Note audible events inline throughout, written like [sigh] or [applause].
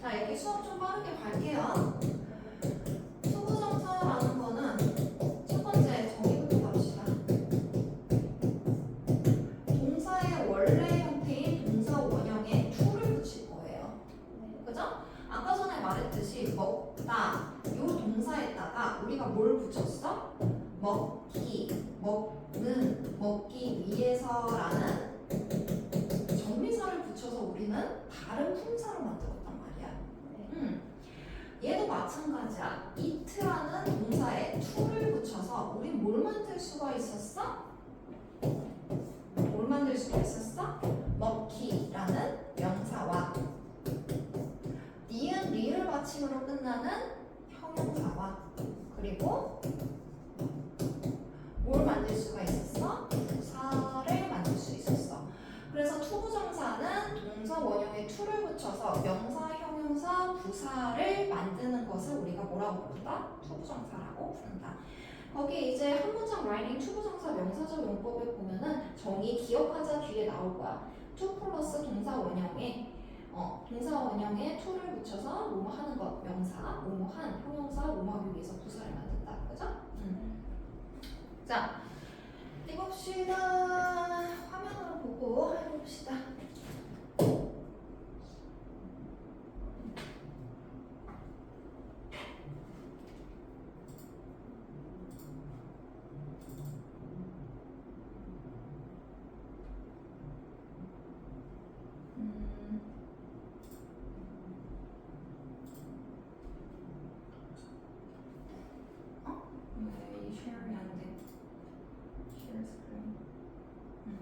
자, 이렇게 수업 좀 빠르게 갈게요. 로 끝나는 형용사와 그리고 뭘 만들 수가 있었어? 부사를 만들 수 있었어. 그래서 투부정사는 동사 원형에 to를 붙여서 명사, 형용사, 부사를 만드는 것을 우리가 뭐라고 부른다? 투부정사라고 부른다. 거기 이제 한 문장 라이팅 투부정사 명사적 용법에 보면은 정의 기억하자 뒤에 나올 거야. to 플러스 동사 원형에 어, 동사 원형에 to를 붙여서 뭐뭐 하는 것 명사, 뭐뭐 한 형용사, 뭐뭐 하기 위해서 부사를 만든다. 그죠? 음. 자, 해봅시다. 화면으로 보고 해봅시다. 음. 어? 왜 쉐어이 안 돼? 쉐어 스크린. 음.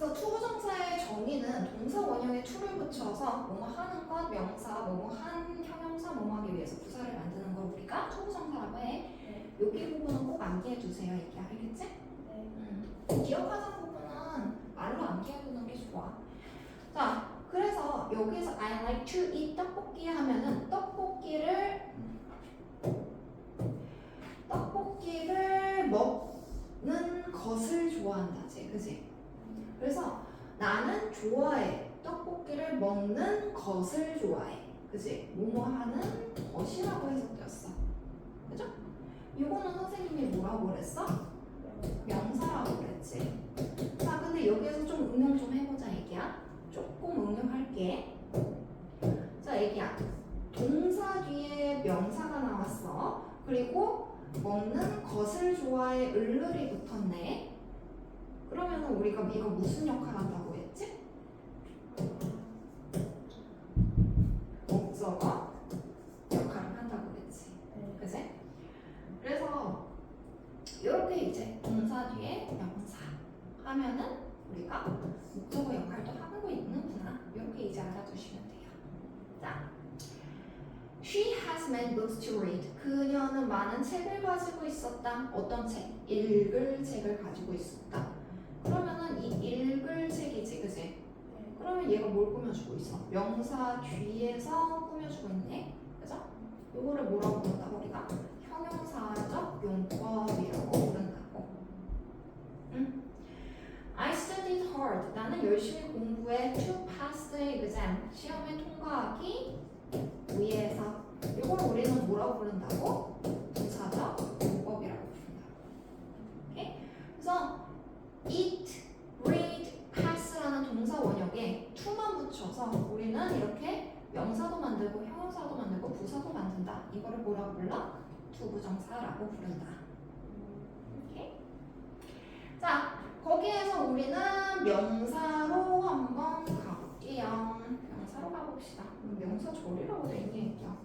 그래서 투부정사의 정의는 동사 원형에 to를 붙여서 뭐뭐 하는 것, 명사, 뭐뭐 한 형용사, 뭐뭐 하기 위해서 부사를 만드는 걸 우리가 투부정사라고 해. 여기 부분은 꼭 암기해 두세요. 이게 알겠지? 음. 기억하자 부분은 말로 암기해 두는 게 좋아. 자, 그래서 여기서 I like to eat 떡볶이 하면은 떡볶이를 떡볶이를 먹는 것을 좋아한다지, 그지? 그래서 나는 좋아해. 떡볶이를 먹는 것을 좋아해. 그지? 뭐뭐 하는 것이라고 해석되었어. 그죠? 이거는 선생님이 뭐라고 그랬어? 명사라고 그랬지. 자, 근데 여기에서 좀 응용 좀 해보자, 애기야. 조금 응용할게. 자, 애기야. 동사 뒤에 명사가 나왔어. 그리고 먹는 것을 좋아해 을을이 붙었네. 그러면 우리가 이거 무슨 역할 한다고 했지? 목적어 역할을 한다고 그랬지. 그지? 그래서 이렇게 이제 동사 뒤에 명사 하면은 우리가 목적어 역할도 하고 있는구나. 이렇게 이제 알아두시면 돼요. 자, She has many books to read. 그녀는 많은 책을 가지고 있었다. 어떤 책? 읽을 책을 가지고 있었다. 이 읽을 책이지, 그지? 그러면 얘가 뭘 꾸며주고 있어? 명사 뒤에서 꾸며주고 있네. 그죠? 요거를 뭐라고 부른다고 우리가? 형용사적 용법이라고 부른다고. 응? I studied hard. 나는 열심히 공부해 to pass the exam. 시험에 통과하기 위해서. 이걸 우리는 뭐라고 부른다고? 부사적 용법이라고 부른다고. 오케이? 그래서 eat, read, pass라는 동사 원형에 to만 붙여서 우리는 이렇게 명사도 만들고 형용사도 만들고 부사도 만든다. 이거를 뭐라고 불러? 투부정사라고 부른다. 오케이? 자, 거기에서 우리는 명사로 한번 가볼게요. 명사로 가봅시다. 명사 조리라고 돼 있네, 얘기야.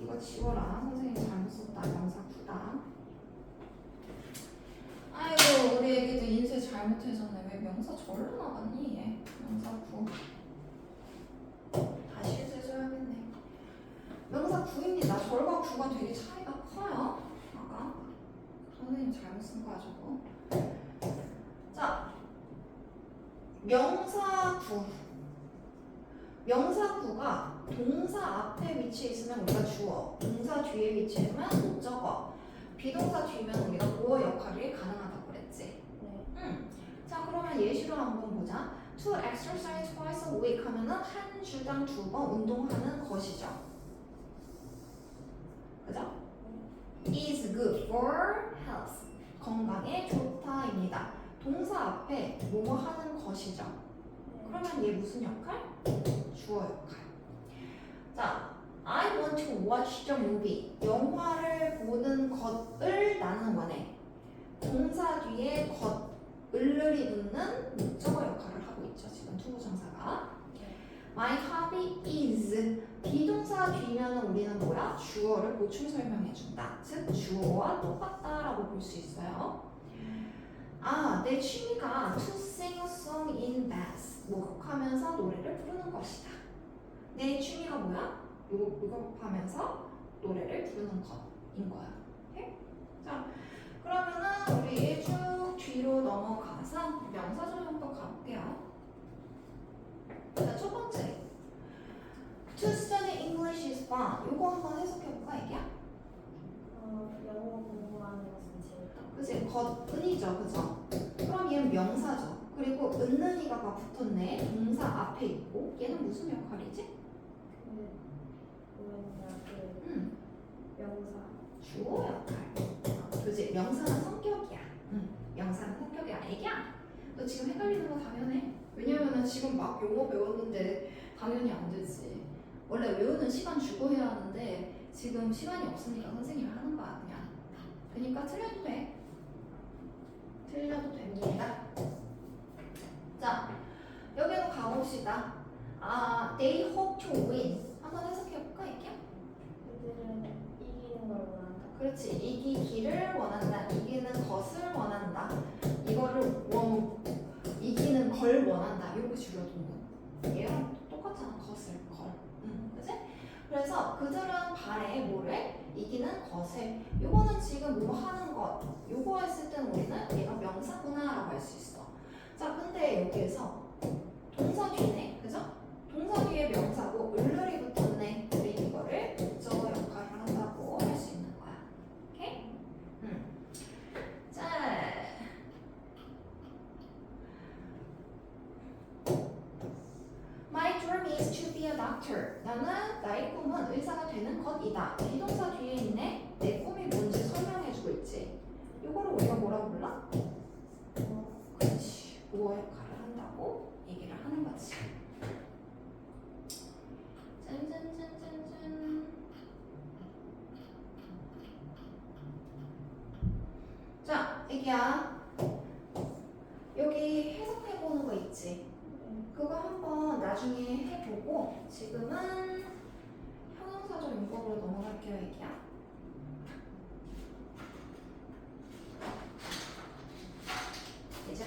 이거 지워라. 선생님 잘못 썼다. 명사 구다. 아이고, 우리 애기도 인쇄 잘못해줬네. 왜 명사 절로 나갔니, 얘? 명사 구. 다시 써야겠네. 명사 구입니다. 절과 구가 되게 차이가 커요. 아까. 선생님 잘못 쓴 거야, 저거. 자, 명사구. 명사구가 동사 앞에 위치해 있으면 우리가 주어, 동사 뒤에 위치하면 목적어. 비동사 뒤면 우리가 보어 역할이 가능하다고 그랬지. 네. 음. 자 그러면 예시로 한번 보자. To exercise twice a week 하면은 한 주당 두 번 운동하는 것이죠. 그죠? is good for health. 건강에 좋다입니다. 동사 앞에 뭐뭐 하는 것이죠. 네. 그러면 얘 무슨 역할? 주어 역할. 자, I want to watch the movie. 영화를 보는 것을 나는 원해. 동사 뒤에 것, 을을이 붙는 목적어 역할을 하고 있죠. 지금 투부정사가. My hobby is 우리는 뭐야? 주어를 보충 설명해 준다. 즉 주어와 똑같다라고 볼 수 있어요. 아, 내 취미가 to sing a song in bath. 목욕하면서 노래를 부르는 것이다. 내 취미가 뭐야? 목- 목욕하면서 노래를 부르는 것인 거야. 오케이? 자, 그러면은 우리 쭉 뒤로 넘어가서 한번 가볼게요. 자, 첫 번째. To study English is fun. 요거 한번 해석해볼까, 이게야? 어, 영어 공부하는 것은 재밌다. 그치? 겉은이죠, 그죠? 그럼 얘는 명사죠. 그리고 은는이가가 붙었네. 동사 앞에 있고. 얘는 무슨 역할이지? 그 뭐였냐 그 음, 명사. 주어 역할. 그지? 명사는 성격이야. 응, 명사는 성격이야. 애기야. 너 지금 헷갈리는 거 당연해. 왜냐면은 지금 막 용어 배웠는데 당연히 안 되지. 원래 외우는 시간 주고 해야 하는데 지금 시간이 없으니까 선생님이 하는 거야 그냥. 그러니까 틀려도 돼. 틀려도 됩니다. 자, 여기로 가봅시다. 아, they hope to win. 한번 해석해볼까, 이게? 그들은 이기는 걸 원한다. 그렇지 이기기를 원한다 이기는 것을 원한다 이거를 원 이기는 걸 원한다 이렇게 줄여 동문 얘랑 똑같잖아 것을 그지? 그래서 그들은 바래 뭐를? 이기는 것을. 요거는 지금 뭐 하는 것? 요거 했을 때는 우리는 얘가 명사구나 라고 할 수 있어 자 근데 여기에서 동사 뒤네 그죠? 동사 뒤에 명사고 을룰이 붙었네 우리 이거를 목적어 역할을 한다고 할 수 있는 거야 오케이? 음. 자. My dream is to be a doctor. 나는 나의 꿈은 의사가 되는 것이다. 비동사 뒤에 있네. 내 꿈이 뭔지 설명해주고 있지. 이거를 우리가 뭐라고 불러? 어, 그렇지. 보호 역할을 한다고 얘기를 하는 거지. 짠짠짠짠짠. 자, 애기야. 여기 해석해보는 거 있지? 네. 그거 한번 나중에 해보고 지금은 형용사적 용법으로 넘어갈게요, 애기야. 이제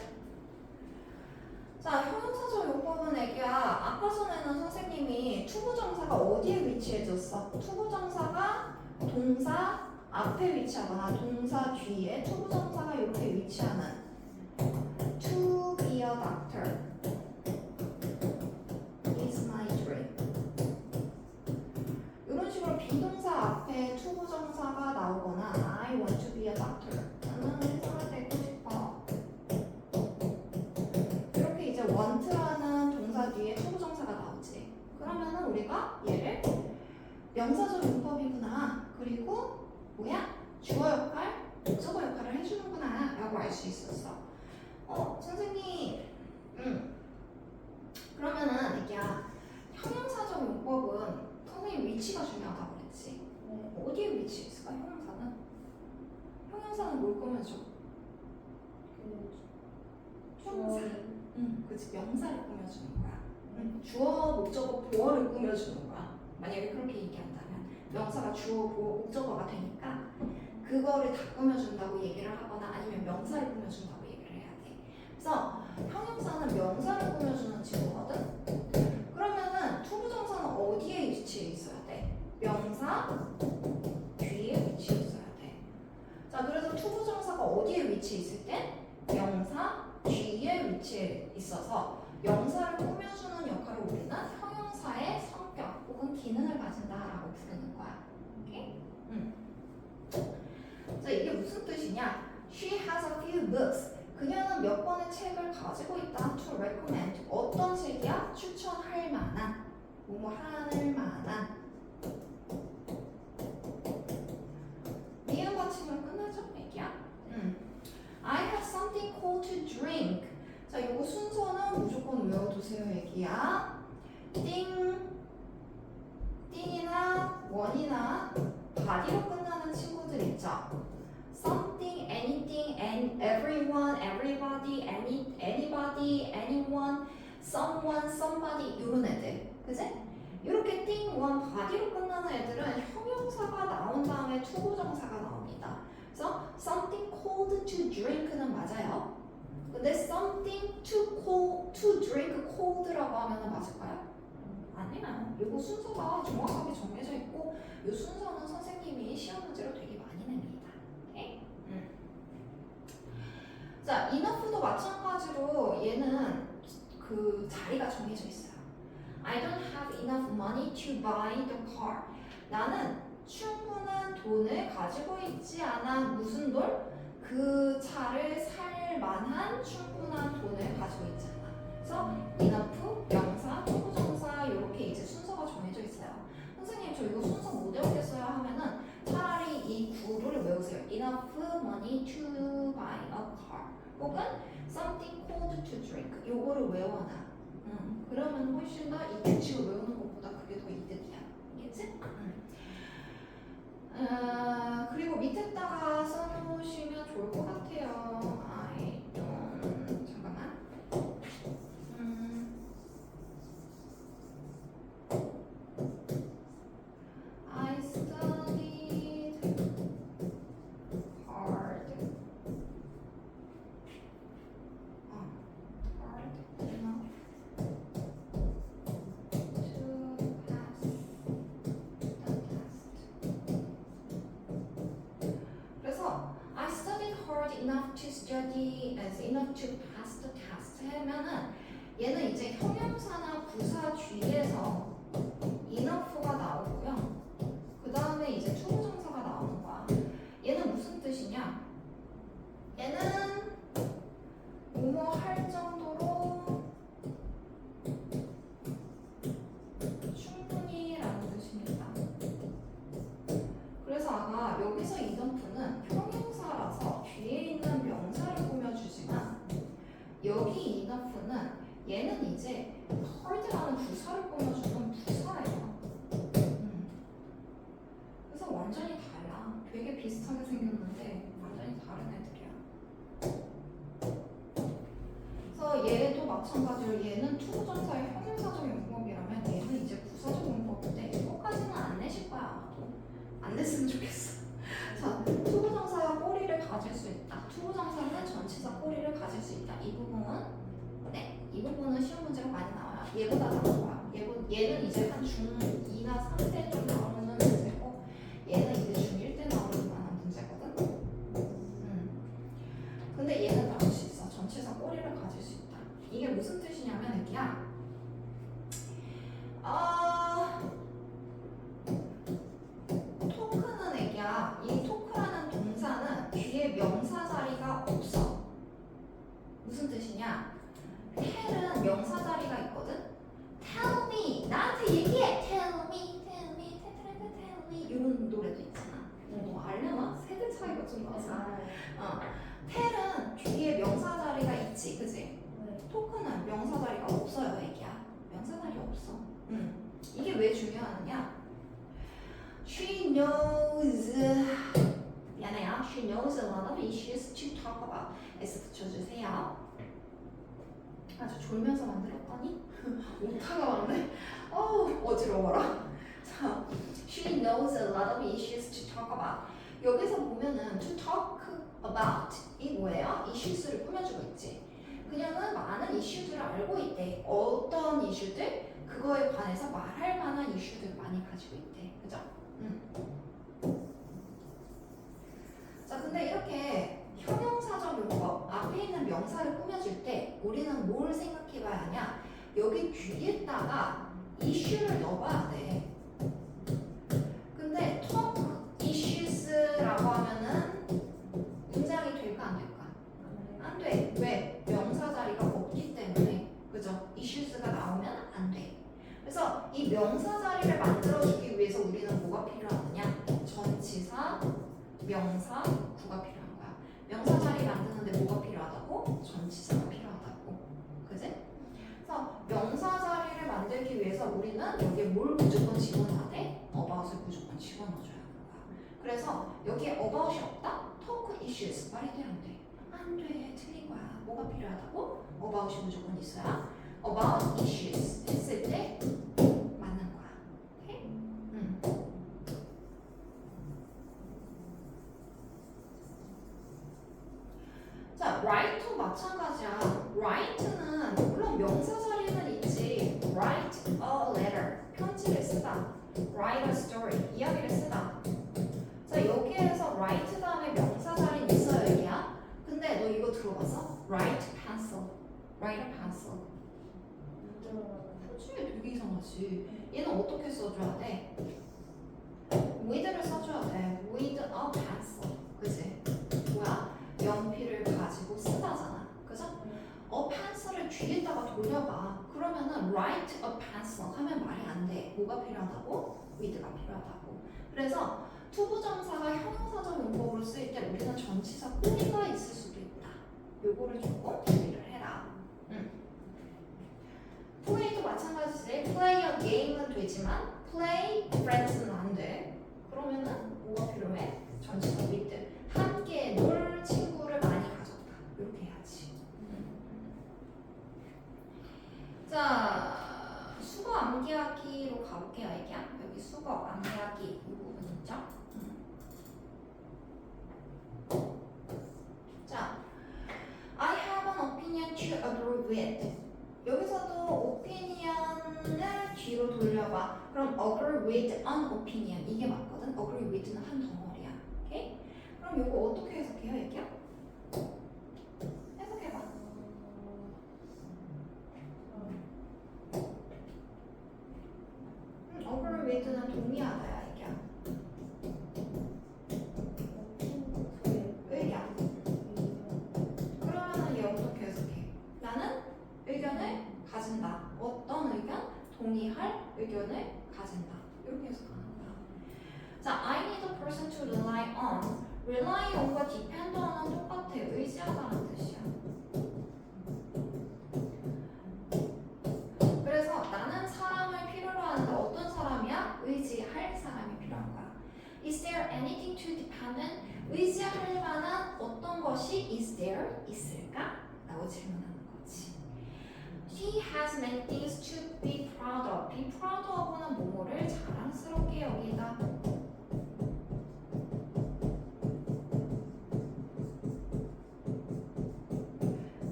자, 형용사적 용법은 애기야. 아까 전에는 선생님이 투부정사가 어디에 위치해졌어? 투부정사가 동사 앞에 위치하거나 동사 뒤에 투부정사가 이렇게 위치하는 명사적 용법이구나. 그리고 뭐야? 주어 역할, 목적어 역할을 해주는구나. 라고 알 수 있었어. 어, 선생님. 응. 그러면은 이게 형용사적 용법은 선생님 위치가 중요하다고 그랬지. 네. 어디에 위치해 있을까, 형용사는? 형용사는 뭘 꾸며줘? 그 형용사. 응, 그치. 명사를 꾸며주는 거야. 응. 주어, 목적어, 보어를 꾸며주는 거야. 만약에 그렇게 얘기한다면 명사가 주어, 보어, 목적어가 되니까 그거를 다 꾸며준다고 얘기를 하거나 아니면 명사를 꾸며준다고 얘기를 해야 돼. 그래서 형용사는 명사를 꾸며주는 친구거든. 그러면은 투부정사는 어디에 위치해 있어야 돼? 명사 뒤에 위치해 있어야 돼. 자, 그래서 투부정사가 어디에 위치해 있을 때? 명사 뒤에 위치해 있어서 명사를 꾸며주는 역할을 우리는 형용사의 성격 혹은 기능을 가진다 라고 부르는 거야. 오케이? 응. 자, 이게 무슨 뜻이냐? She has a few books. 그녀는 몇 권의 책을 가지고 있다. To recommend. 어떤 책이야? 추천할 만한. 뭐뭐 할 만한. 미음 받침으로 끝나죠? 얘기야? 음. I have something cold to drink. 자, 요거 순서는 무조건 외워두세요, 얘기야. 띵, 띵이나 원이나 바디로 끝나는 친구들 있죠? Something, anything, and everyone, everybody, any, anybody, anyone, someone, somebody 이런 애들, 그지? 이렇게 띵, 원, 바디로 끝나는 애들은 형용사가 나온 다음에 투부정사가 나옵니다. 그래서 something cold to drink는 맞아요. 근데 something to cold, to drink cold라고 하면 맞을까요? 아니야. 이거 순서가 정확하게 정해져 있고 이 순서는 선생님이 시험 문제로 되게 많이 냅니다. 오케이? 음. 자, enough도 마찬가지로 얘는 그 자리가 정해져 있어요. I don't have enough money to buy the car. 나는 충분한 돈을 가지고 있지 않아. 무슨 돈? 그 차를 살 만한 충분한 돈을 가지고 있지 않아. 그래서 enough, money to buy a car 혹은 something cold to drink 요거를 외워놔. 음, 그러면 훨씬 더 이 규칙을 외우는 것보다 그게 더 이득이야. 알겠지? 음. 어, 그리고 밑에다가 써놓으시면 좋을 것 같아요. Enough to pass the test 하면은 얘는 이제 형용사나 부사 비슷하게 생겼는데 완전히 다른 애들이야. 그래서 얘도 마찬가지로 얘는 투부정사의 형용사적 용법이라면 얘는 이제 부사적 용법인데 이거까지는 안 내실 거야 아마도. 안 냈으면 좋겠어. [laughs] 자, 투부정사가 꼬리를 가질 수 있다. 투부정사는 전치사 꼬리를 가질 수 있다. 이 부분은 네, 이 부분은 시험 문제가 많이 나와요. 얘보다 나와요. 얘보, 얘는 이제 한 중 뜻이냐? tell은 명사 자리가 있거든. tell me 나한테 얘기해. tell me, tell me, tell, tell, tell me 이런 노래도 있잖아. 어, 너 알려나? 세대 차이가 좀 나서. 어, tell은 뒤에 명사 자리가 있지, 그지? 토크는 명사 자리가 없어요, 애기야. 명사 자리 없어. 음. 이게 왜 중요하느냐? She knows. 미안해요. She knows a lot of issues to talk about. S 붙여주세요. 아주 졸면서 만들었더니 오타가 왔네. 어우 어지러워라. 자, she knows a lot of issues to talk about. 여기서 보면은 to talk about 이 뭐예요? issues를 꾸며주고 있지. 그녀는 많은 이슈들을 알고 있대. 어떤 이슈들? 그거에 관해서 말할 만한 이슈들을 많이 가지고 있대. 그죠? 음. 자, 근데 이렇게 형용사적 용법 앞에 있는 명사를 꾸며줄 때 우리는 뭘 생각해 봐야 하냐? 여기 뒤에다가 이슈를 넣어봐 그래서 여기에 about이 없다? talk issues 말이 돼? 안 돼. 틀린 거야. 뭐가 필요하다고? about이 무조건 있어야 about issues 했을 때 맞는 거야. 오케이? 음. 자, write도 마찬가지야. write는 물론 명사 자리는 있지. write a letter. 편지를 쓰다. write a story. 이야기를 쓰다. 자, 여기에서 write 다음에 명사 자리는 있어요, 여기야. 근데 너 이거 들어봤어? write pencil. write a pencil. 못 들어가는 표준이 되게 이상하지. 얘는 어떻게 써줘야 돼? with를 써줘야 돼. with a pencil. 그지? 뭐야? 연필을 가지고 쓰다잖아. 그죠? 어 pencil을 뒤에다가 돌려봐. 그러면은 write a pencil 하면 말이 안 돼. 뭐가 필요하다고? with가 필요하다고. 그래서 투부정사가 형용사적 용법으로 쓰일 때 우리는 전치사 꾸미가 있을 수도 있다. 요거를 조금 주의를 해라. 응. 플레이도 마찬가지지. play a game은 되지만 play friends는 안 돼. 그러면은 뭐가 필요해? 전치사 with. 함께 놀 친구를 많이 가졌다. 이렇게 해야지. 자, 수거 암기하기로 가볼게요, 애기야. 여기 수거 암기하기 이 부분 있죠? 음. 자, I have an opinion to agree with. 여기서도 opinion을 뒤로 돌려봐. 그럼 agree with an opinion 이게 맞거든. agree with는 한 덩어리야. 오케이? 그럼 이거 어떻게 해석해요, 애기야? Is there anything to depend on? 의지할 만한 어떤 것이 is there? 있을까? 라고 질문하는 거지. He has many things to be proud of. be proud of는 뭐뭐를 자랑스럽게 여기다.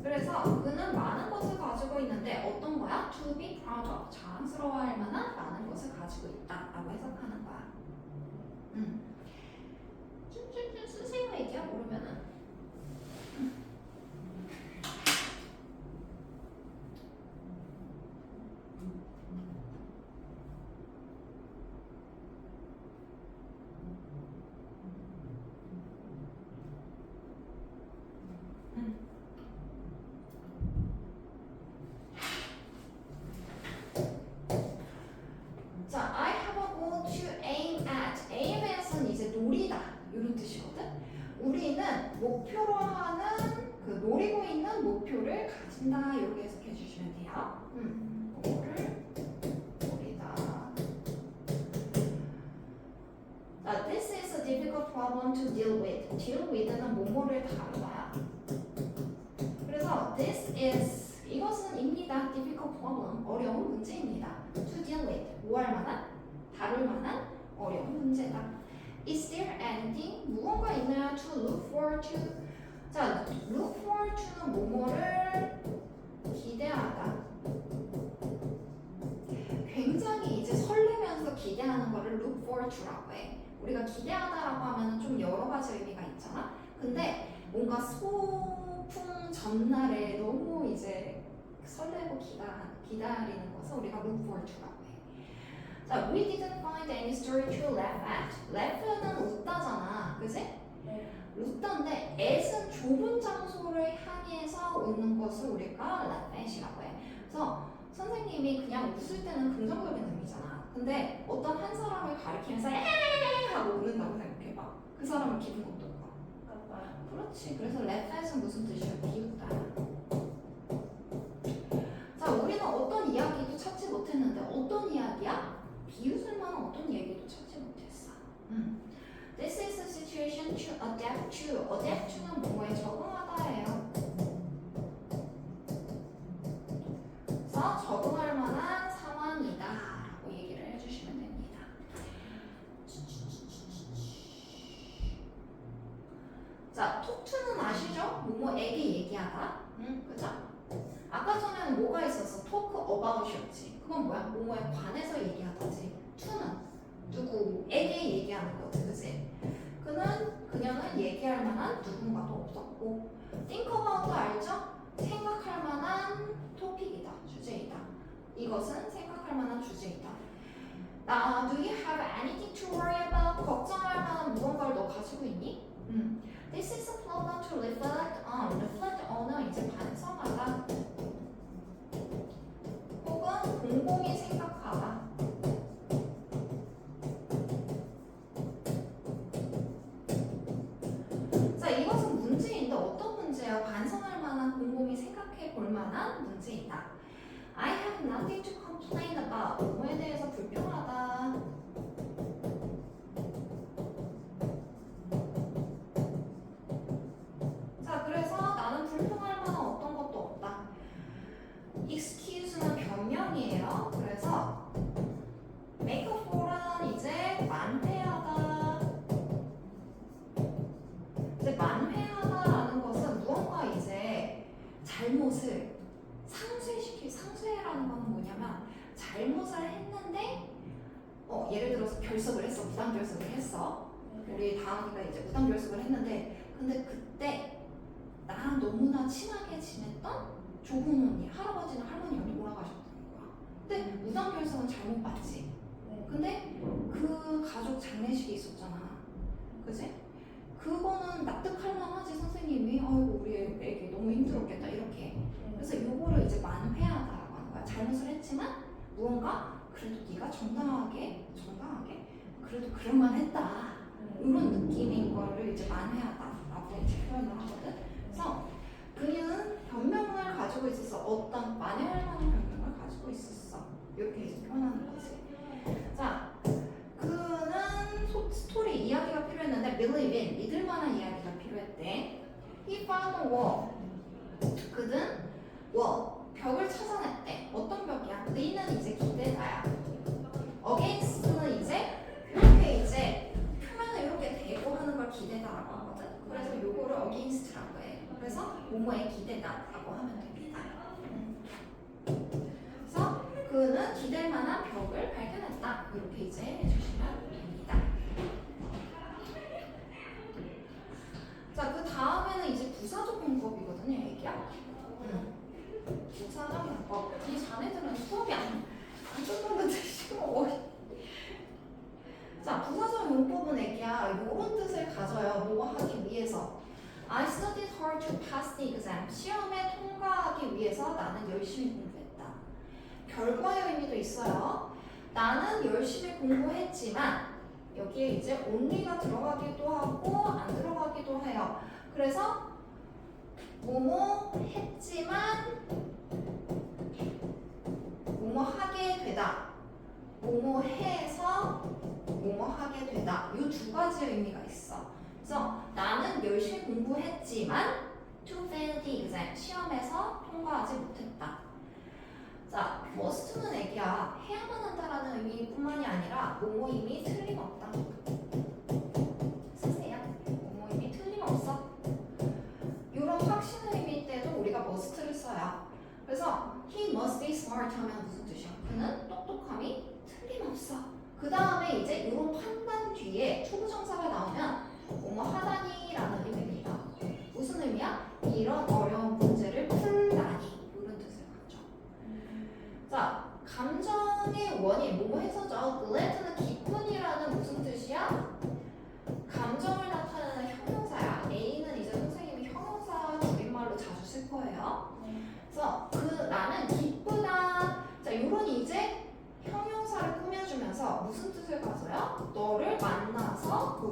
그래서 그는 많은 것을 가지고 있는데 어떤 거야? To be proud of. 자랑스러워할 만한 많은 것을 가지고 있다 라고 해석하는 거야. 음. 쭈쭈쭈 쓰세요 얘기야 모르면은. To 자 look forward to는 뭐뭐를 기대하다. 굉장히 이제 설레면서 기대하는 거를 look forward to라고 해. 우리가 기대하다라고 하면 좀 여러 가지 의미가 있잖아. 근데 뭔가 소풍 전날에 너무 이제 설레고 기다, 기다리는 것을 우리가 look forward to라고 해. 자, we didn't find any story to laugh at. laugh는 웃다잖아, 그지? 네. 웃던데 at은 좁은 장소를 향해서 웃는 것을 우리가 at이라고 해. 그래서 선생님이 그냥 웃을 때는 긍정적인 의미잖아. 근데 어떤 한 사람을 가리키면서 에헤헤 하고 웃는다고 생각해봐. 해봐. 그 사람을 기분 어떨까? 그렇지. 그래서 레펫은 무슨 뜻이야? 비웃다. 없었고. think about 알죠? 생각할 만한 토픽이다, 주제이다. 이것은 생각할 만한 주제이다. 나, do you have anything to worry about? 걱정할 만한 무언가를 너 가지고 있니? 음. This is a problem to reflect on. reflect on은 이제 반성하다. 결석을 했어 우리 다은이가 이제 무단 결석을 했는데 근데 그때 나랑 너무나 친하게 지냈던 조부모님 할아버지나 할머니가 돌아가셨다는 거야 근데 무단 결석은 잘못 봤지 네. 근데 그 가족 장례식이 있었잖아. 그지? 그거는 납득할 만하지 선생님이 아이고 우리 애기 너무 힘들었겠다 이렇게. 그래서 요거를 이제 만회하다라고 하는 거야. 잘못을 했지만 무언가 그래도 네가 정당하게 정당하게 그래도 그럴만 했다. 이런 느낌인 거를 이제 만회하다라고 이제 표현을 하거든. 그래서 그는 변명을 가지고 있었어. 어떤 만회할 만한 변명을 가지고 있었어. 이렇게 이제 표현하는 거지. 자, 그는 소, 스토리 이야기가 필요했는데 believe in 믿을 만한 이야기가 필요했대. He found a wall. 그는 wall 벽을 찾아냈대. 어떤 벽이야? 그이는 이제 그래서 요거를 against라고 해. 그래서 뭐뭐에 기대다라고 하면 됩니다. 그래서 그는 기댈 만한 벽을 발견했다. 이렇게 이제 해주시면 됩니다. 자, 그 다음에는 이제 부사적 용법이거든요, 얘기야. 음. 부사적 용법. 이 자네들은 수업이 안, 안 끝났는데 쉬워. 자, 부사적 용법은 애기야. 요런 뜻을 가져요. 뭐 하기 위해서. I studied hard to pass the exam. 시험에 통과하기 위해서 나는 열심히 공부했다. 결과의 의미도 있어요. 나는 열심히 공부했지만 여기에 이제 only가 들어가기도 하고 안 들어가기도 해요. 그래서 뭐뭐 했지만 뭐뭐 하게 되다. 뭐뭐 해서 뭐뭐 하게 되다. 이 두 가지의 의미가 있어. 그래서 나는 열심히 공부했지만 to fail the exam 시험에서 통과하지 못했다. 자, must는 애기야 해야만 한다라는 의미뿐만이 아니라 모모임이 틀림없다.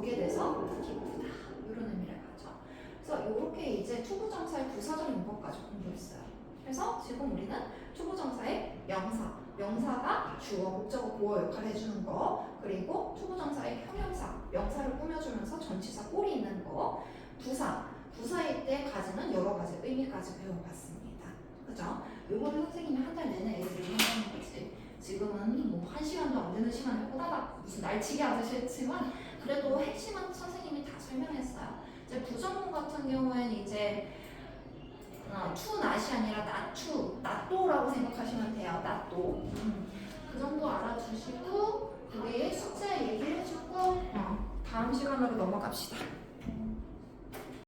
그래서 기쁘다 이런 의미를 가져. 그래서 이렇게 이제 투부정사의 부사적 용법까지 공부했어요. 그래서 지금 우리는 투부정사의 명사, 명사가 주어, 목적어, 보어 역할을 해주는 거, 그리고 투부정사의 형용사, 명사를 꾸며주면서 전치사 꼴이 있는 거, 부사, 부사일 때 가지는 여러 가지 의미까지 배워봤습니다. 그죠? 요거는 선생님이 한 달 내내 애들이 한다는 거지. 지금은 뭐 한 시간도 안 되는 시간에 호다닥 무슨 날치기 하듯이 했지만 그래도 핵심은 선생님이 다 설명했어요. 이제 부정문 같은 경우에는 이제 어, 투 낫이 아니라 나투, 나또라고 생각하시면 돼요. 나또. 음, 그 정도 알아두시고 우리 숙제 얘기해주고 어, 다음 시간으로 넘어갑시다.